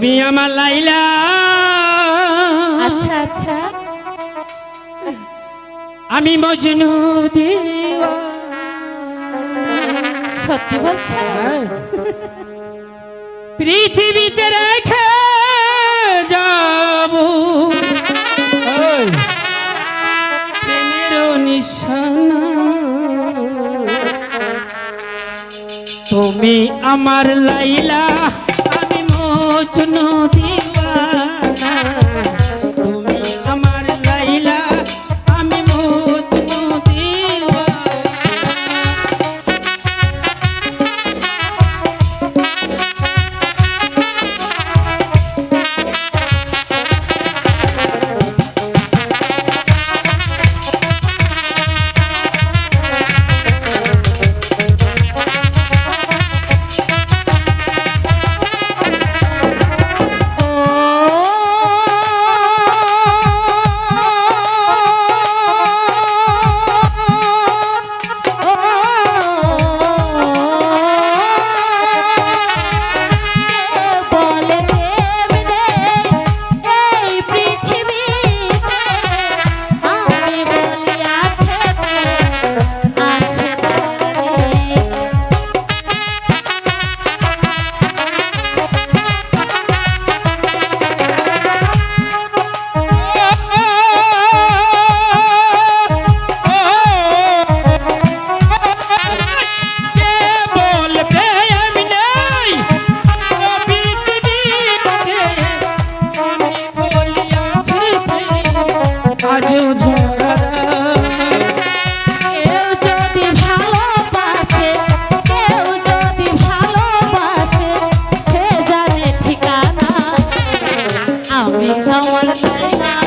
তুমি আমার লাইলা। আচ্ছা আচ্ছা। আমি মজনু দিওয়া। সত্যি বলছো? পৃথিবীতে রেখে যাব। নিশানা। তুমি আমার লাইলা। Majnu দিওয়া We don't wanna think of.